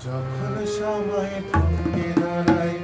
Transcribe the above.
যখন সময় থমকে দাঁড়ায়